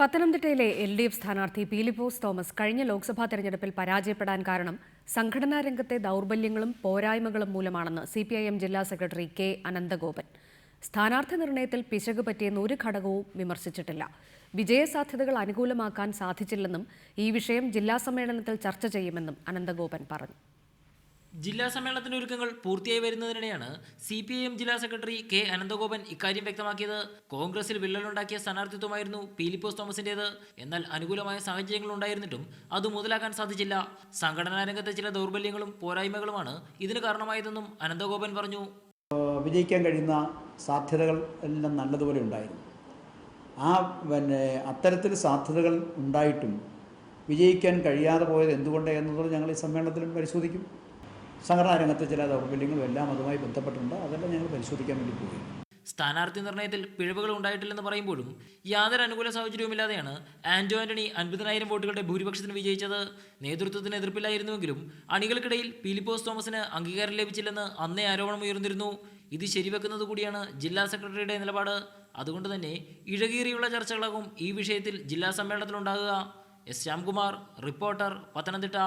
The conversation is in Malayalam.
പത്തനംതിട്ടയിലെ എൽ ഡി എഫ് സ്ഥാനാർത്ഥി പീലിപ്പോസ് തോമസ് കഴിഞ്ഞ ലോക്സഭാ തെരഞ്ഞെടുപ്പിൽ പരാജയപ്പെടാൻ കാരണം സംഘടനാ രംഗത്തെ ദൗർബല്യങ്ങളും പോരായ്മകളും മൂലമാണെന്ന് സി പി ഐ എം ജില്ലാ സെക്രട്ടറി കെ അനന്തഗോപൻ. സ്ഥാനാർത്ഥി നിർണയത്തിൽ പിശക് പറ്റിയെന്ന് ഒരു ഘടകവും വിമർശിച്ചിട്ടില്ല. വിജയസാധ്യതകൾ അനുകൂലമാക്കാൻ സാധിച്ചില്ലെന്നും ഈ വിഷയം ജില്ലാ സമ്മേളനത്തിൽ ചർച്ച ചെയ്യുമെന്നും അനന്തഗോപൻ പറഞ്ഞു. ജില്ലാ സമ്മേളനത്തിന്റെ ഒരുക്കങ്ങൾ പൂർത്തിയായി വരുന്നതിനിടെയാണ് സി പി ഐ എം ജില്ലാ സെക്രട്ടറി കെ അനന്തഗോപൻ ഇക്കാര്യം വ്യക്തമാക്കിയത്. കോൺഗ്രസിൽ വിള്ളലുണ്ടാക്കിയ സ്ഥാനാർത്ഥിത്വമായിരുന്നു പീലിപ്പോസ് തോമസിന്റേത്. എന്നാൽ അനുകൂലമായ സാഹചര്യങ്ങൾ ഉണ്ടായിരുന്നിട്ടും അത് മുതലാക്കാൻ സാധിച്ചില്ല. സംഘടനാ രംഗത്തെ ചില ദൗർബല്യങ്ങളും പോരായ്മകളുമാണ് ഇതിന് കാരണമായതെന്നും അനന്തഗോപൻ പറഞ്ഞു. വിജയിക്കാൻ കഴിയുന്ന സാധ്യതകൾ എല്ലാം നല്ലതുപോലെ ഉണ്ടായിരുന്നു. ആ പിന്നെ അത്തരത്തിൽ സാധ്യതകൾ ഉണ്ടായിട്ടും വിജയിക്കാൻ കഴിയാതെ പോയത് എന്തുകൊണ്ട് എന്നുള്ളത് ഞങ്ങൾ ഈ സമ്മേളനത്തിലും പരിശോധിക്കും. സംഘടനാ രംഗത്തെ ചില ദൗർബല്യങ്ങളും എല്ലാം അതുമായി ബന്ധപ്പെട്ടുണ്ട്. അതെല്ലാം ഞങ്ങൾ പരിശോധിക്കാൻ വേണ്ടി പോയി സ്ഥാനാർത്ഥി നിർണയത്തിൽ പിഴവുകൾ ഉണ്ടായിട്ടില്ലെന്ന് പറയുമ്പോഴും യാതൊരു അനുകൂല സാഹചര്യവുമില്ലാതെയാണ് ആന്റോ ആന്റണി അൻപതിനായിരം വോട്ടുകളുടെ ഭൂരിപക്ഷത്തിന് വിജയിച്ചത്. നേതൃത്വത്തിന് എതിർപ്പില്ലായിരുന്നുവെങ്കിലും അണികൾക്കിടയിൽ പീലിപ്പോസ് തോമസിന് അംഗീകാരം ലഭിച്ചില്ലെന്ന് അന്നേ ആരോപണം ഉയർന്നിരുന്നു. ഇത് ശരിവെക്കുന്നത് കൂടിയാണ് ജില്ലാ സെക്രട്ടറിയുടെ നിലപാട്. അതുകൊണ്ട് തന്നെ ഇഴകീറിയുള്ള ചർച്ചകളാകും ഈ വിഷയത്തിൽ ജില്ലാ സമ്മേളനത്തിലുണ്ടാകുക. S Shyamkumar reporter Pathanamthitta.